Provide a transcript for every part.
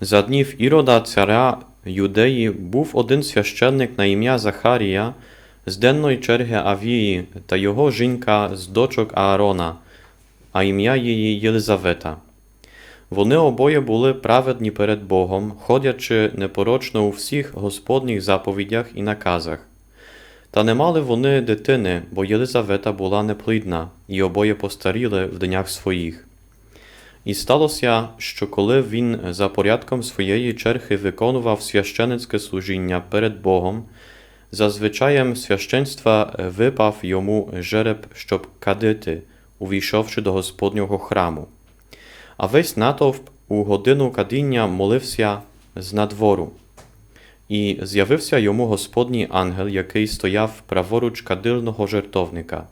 За днів Ірода, царя Юдеї, був один священник на ім'я Захарія з денної черги Авії та його жінка з дочок Аарона, а ім'я її Єлизавета. Вони обоє були праведні перед Богом, ходячи непорочно у всіх Господніх заповідях і наказах. Та не мали вони дитини, бо Єлизавета була неплідна, і обоє постаріли в днях своїх. І сталося, що коли він за порядком своєї черги виконував священицьке служіння перед Богом, за священства випав йому жереб, щоб кадити, увійшовши до Господнього храму. А весь натовп у годину кадіння молився з надвору. І з'явився йому Господній ангел, який стояв праворуч кадильного жертовника.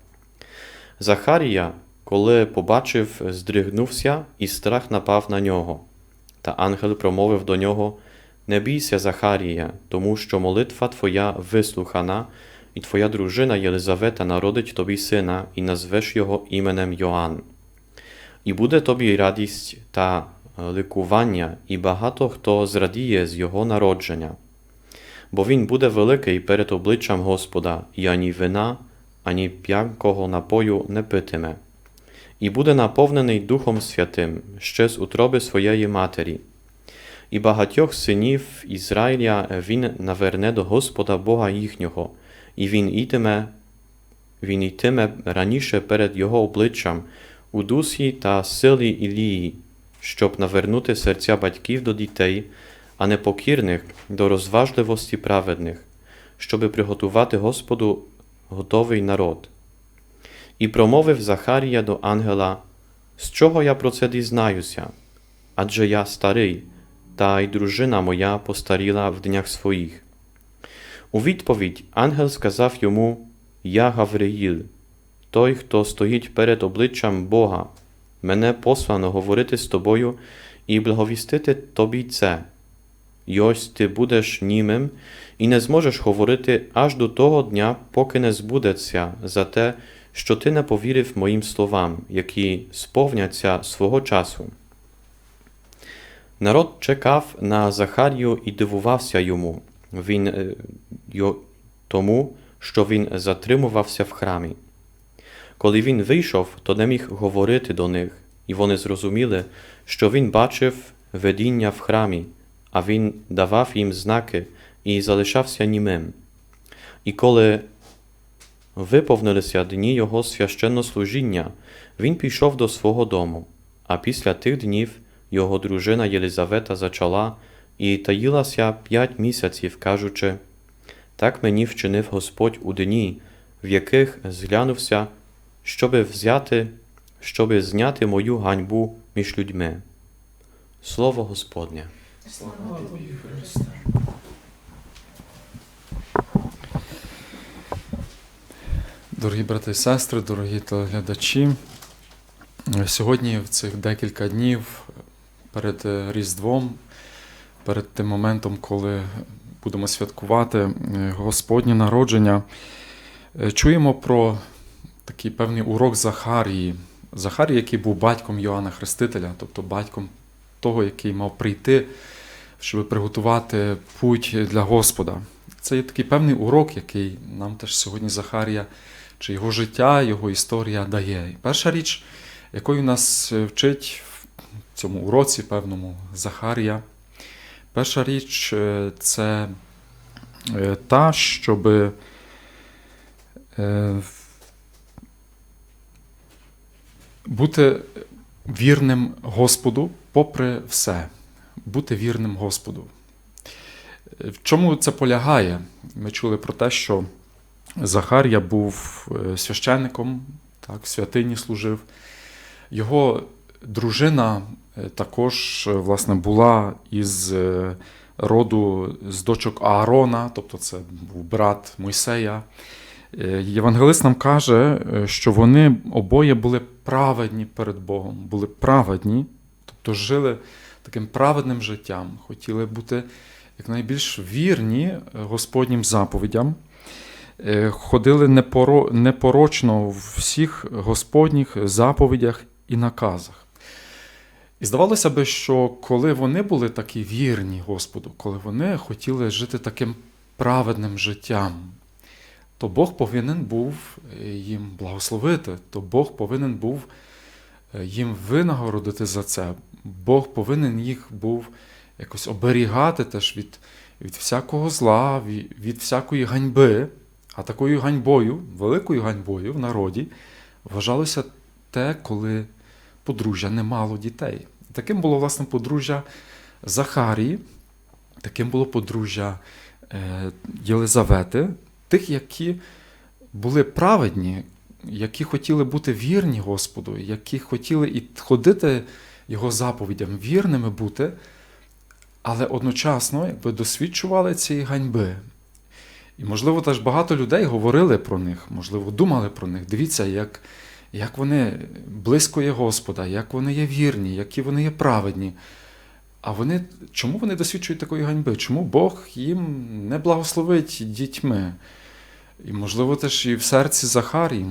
Захарія, коли побачив, здригнувся, і страх напав на нього. Та ангел промовив до нього: Не бійся, Захарія, тому що молитва твоя вислухана, і твоя дружина Єлизавета народить тобі сина, і назвеш його іменем Йоанн. І буде тобі радість та ликування, і багато хто зрадіє з його народження. Бо він буде великий перед обличчям Господа, і ані вина, ані п'янкого напою не питиме, і буде наповнений Духом Святим ще з утроби своєї матері. І багатьох синів Ізраїля він наверне до Господа Бога їхнього, і він ітиме, він ітиме раніше перед його обличчям у дусі та силі Ілії, щоб навернути серця батьків до дітей, а непокірних до розважливості праведних, щоби приготувати Господу готовий народ. І промовив Захарія до ангела, з чого я про це дізнаюся? Адже я старий, та й дружина моя постаріла в днях своїх. У відповідь ангел сказав йому: Я Гавриїл, той, хто стоїть перед обличчям Бога, мене послано говорити з тобою і благовістити тобі це. І ось ти будеш німим і не зможеш говорити аж до того дня, поки не збудеться за те, що ти не повірив моїм словам, які сповняться свого часу. Народ чекав на Захарію і дивувався йому, він, е, йо, тому, що він затримувався в храмі. Коли він вийшов, то не міг говорити до них, і вони зрозуміли, що він бачив видіння в храмі, а він давав їм знаки і залишався німим. І коли виповнилися дні його священнослужіння, він пішов до свого дому, а після тих днів його дружина Єлизавета зачала і таїлася п'ять місяців, кажучи, так мені вчинив Господь у дні, в яких зглянувся, щоби взяти, щоби зняти мою ганьбу між людьми. Слово Господнє. Слава тобі, Христе. Дорогі брати і сестри, дорогі телеглядачі, сьогодні в цих декілька днів перед Різдвом, перед тим моментом, коли будемо святкувати е, Господнє народження, е, чуємо про такий певний урок Захарії. Захарії, який був батьком Йоанна Хрестителя, тобто батьком того, який мав прийти, щоб приготувати путь для Господа. Це є такий певний урок, який нам теж сьогодні Захарія, чи його життя, його історія дає. Перша річ, якою нас вчить в цьому уроці, певному Захарія, перша річ е, це е, та, щоб е, бути вірним Господу попри все, бути вірним Господу. В чому це полягає? Ми чули про те, що Захарія був священником, так, в святині служив. Його дружина також власне, була із роду з дочок Аарона, тобто це був брат Мойсея. Євангелист нам каже, що вони обоє були праведні перед Богом, були праведні, тобто жили таким праведним життям, хотіли бути якнайбільш вірні Господнім заповідям, ходили непорочно в всіх Господніх заповідях і наказах. І здавалося би, що коли вони були такі вірні Господу, коли вони хотіли жити таким праведним життям, то Бог повинен був е, їм благословити, то Бог повинен був е, їм винагородити за це. Бог повинен їх був якось оберігати теж від, від всякого зла, від, від всякої ганьби. А такою ганьбою, великою ганьбою в народі вважалося те, коли подружжя не мало дітей. Таким було власне подружжя Захарії, таким було подружжя е, Єлизавети, тих, які були праведні, які хотіли бути вірні Господу, які хотіли і ходити Його заповідям, вірними бути, але одночасно якби досвідчували цієї ганьби. І, можливо, теж багато людей говорили про них, можливо, думали про них. Дивіться, як, як вони близько є Господа, як вони є вірні, які вони є праведні. А вони, чому вони досвідчують такої ганьби? Чому Бог їм не благословить дітьми? І, можливо, теж і в серці Захарії,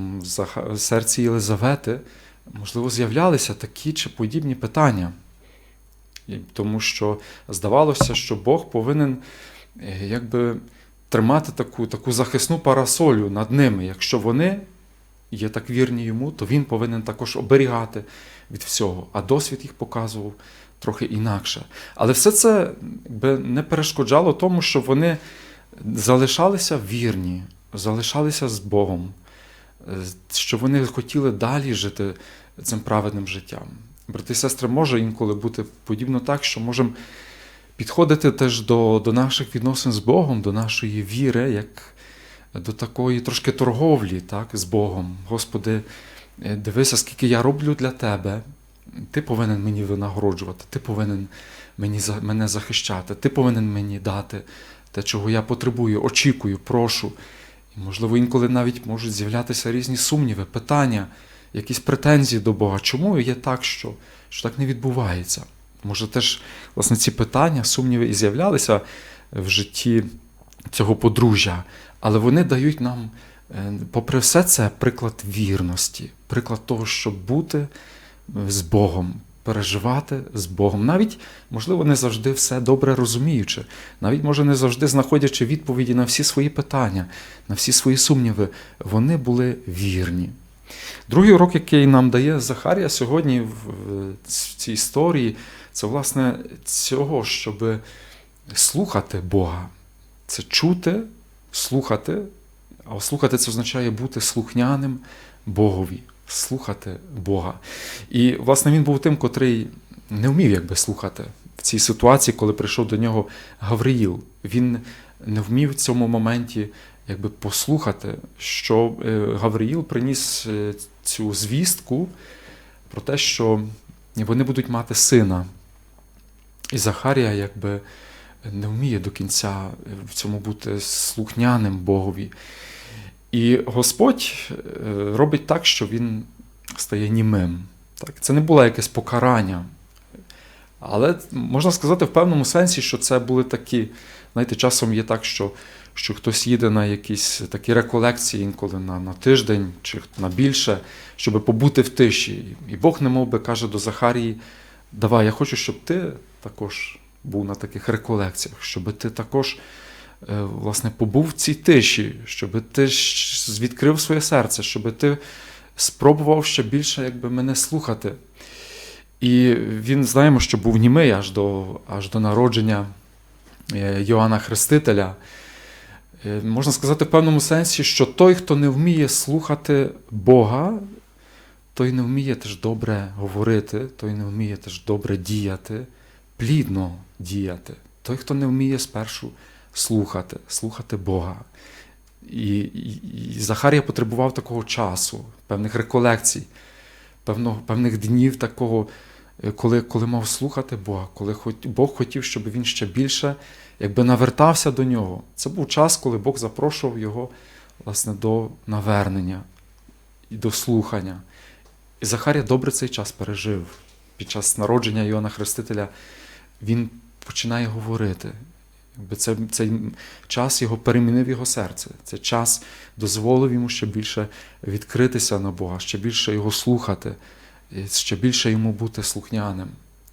в серці Єлизавети, можливо, з'являлися такі чи подібні питання. Тому що здавалося, що Бог повинен е, якби тримати таку, таку захисну парасолю над ними. Якщо вони є так вірні йому, то він повинен також оберігати від всього. А досвід їх показував трохи інакше. Але все це якби, не перешкоджало тому, що вони залишалися вірні, залишалися з Богом, що вони хотіли далі жити цим праведним життям. Брати і сестри, може інколи бути подібно так, що можемо підходити теж до, до наших відносин з Богом, до нашої віри, як до такої трошки торговлі так, з Богом. Господи, е, дивися, скільки я роблю для Тебе. Ти повинен мені винагороджувати, ти повинен мені, мене захищати, ти повинен мені дати те, чого я потребую, очікую, прошу. І, можливо, інколи навіть можуть з'являтися різні сумніви, питання, якісь претензії до Бога. Чому є так, що, що так не відбувається? Може, теж власне ці питання, сумніви і з'являлися в житті цього подружжя, але вони дають нам, е, попри все це, приклад вірності, приклад того, щоб бути з Богом, переживати з Богом. Навіть, можливо, не завжди все добре розуміючи, навіть, може, не завжди знаходячи відповіді на всі свої питання, на всі свої сумніви, вони були вірні. Другий урок, який нам дає Захарія сьогодні в цій історії, це власне цього, щоб слухати Бога. Це чути, слухати, а слухати це означає бути слухняним Богові, слухати Бога. І, власне, він був тим, котрий не вмів якби слухати в цій ситуації, коли прийшов до нього Гавриїл. Він не вмів в цьому моменті якби послухати, що е, Гавриїл приніс е, цю звістку про те, що вони будуть мати сина. І Захарія якби не вміє до кінця в цьому бути слухняним Богові. І Господь е, робить так, що він стає німим. Так? Це не було якесь покарання. Але можна сказати в певному сенсі, що це були такі, знаєте, часом є так, що, що хтось їде на якісь такі реколекції інколи на, на тиждень чи на більше, щоб побути в тиші. І Бог немов би каже до Захарії: давай, я хочу, щоб ти також був на таких реколекціях, щоб ти також е, власне, побув в цій тиші, щоб ти відкрив своє серце, щоб ти спробував ще більше якби, мене слухати. І він знаємо, що був німий аж до, аж до народження е, Йоанна Хрестителя. Е, Можна сказати в певному сенсі, що той, хто не вміє слухати Бога, той не вміє теж добре говорити, той не вміє теж добре діяти, плідно діяти. Той, хто не вміє спершу слухати, слухати Бога. І, і, і Захарія потребував такого часу, певних реколекцій, певного, певних днів такого, коли, коли мав слухати Бога, коли Бог хотів, щоб він ще більше якби навертався до нього. Це був час, коли Бог запрошував його власне, до навернення і до слухання. І Захарія добре цей час пережив. Під час народження Іоанна Хрестителя він починає говорити. Це, цей час його перемінив його серце. Цей час дозволив йому ще більше відкритися на Бога, ще більше його слухати, ще більше йому бути слухняним.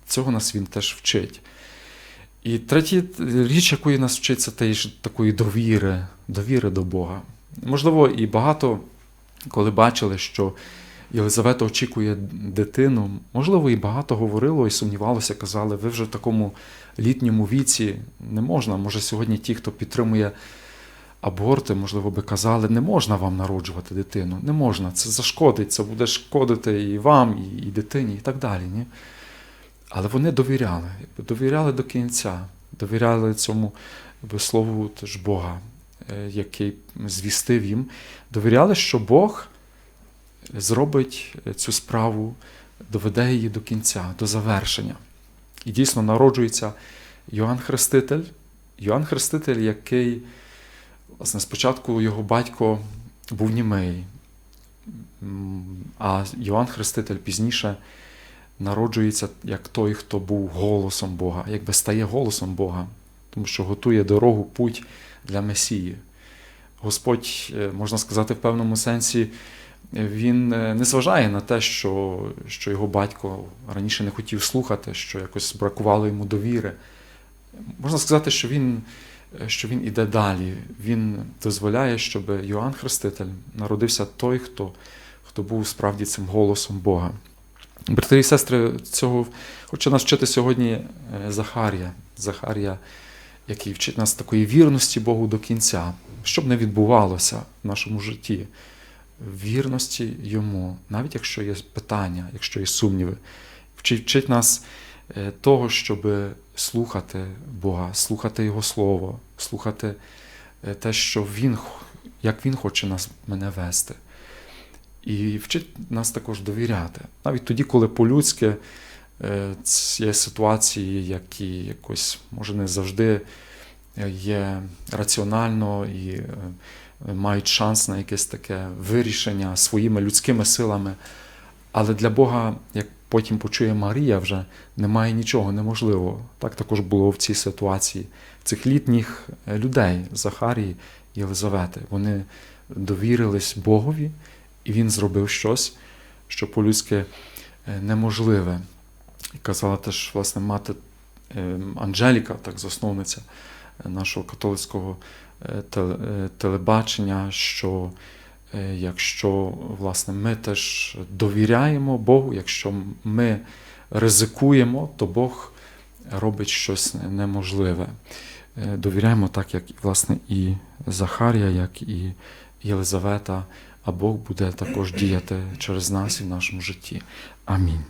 цього нас він теж вчить. І третя річ, якої нас вчить, це такої довіри, довіри до Бога. Можливо, і багато, коли бачили, що Єлизавета очікує дитину, можливо, і багато говорило і сумнівалося, казали, ви вже в такому літньому віці не можна. Може, сьогодні ті, хто підтримує аборти, можливо, би казали, не можна вам народжувати дитину, не можна, це зашкодить, це буде шкодити і вам, і, і дитині, і так далі. Ні? Але вони довіряли, довіряли до кінця, довіряли цьому слову теж Бога, е, який звістив їм, довіряли, що Бог зробить цю справу, доведе її до кінця, до завершення. І дійсно народжується Йоанн Хреститель, Йоанн Хреститель, який, власне, спочатку його батько був німий, а Йоанн Хреститель пізніше народжується як той, хто був голосом Бога, якби стає голосом Бога, тому що готує дорогу, путь для Месії. Господь, е, можна сказати, в певному сенсі, він е, не зважає на те, що, що його батько раніше не хотів слухати, що якось бракувало йому довіри. Можна сказати, що він, що він іде далі. Він дозволяє, щоб Йоанн Хреститель народився той, хто, хто був справді цим голосом Бога. Брати і сестри, цього хоче нас вчити сьогодні е, Захарія. Захарія, який вчить нас такої вірності Богу до кінця, щоб не відбувалося в нашому житті. Вірності йому, навіть якщо є питання, якщо є сумніви, вчить, нас е, того, щоб слухати Бога, слухати Його Слово, слухати е, те, що Він, як Він хоче нас мене вести. І вчить нас також довіряти. Навіть тоді, коли по-людськи е, є ситуації, які якось, може, не завжди е, є раціонально і мають шанс на якесь таке вирішення своїми людськими силами. Але для Бога, як потім почує Марія, вже немає нічого неможливого. Так також було в цій ситуації цих літніх е, людей Захарії і Єлизавети. Вони довірились Богові, і він зробив щось, що по-людськи е, неможливе. І казала теж, власне, мати е, Анжеліка, так засновниця нашого католицького теле- телебачення, що якщо власне, ми теж довіряємо Богу, якщо ми ризикуємо, то Бог робить щось неможливе. Е, Довіряємо так, як власне і Захарія, як і Єлизавета, а Бог буде також діяти через нас і в нашому житті. Амінь.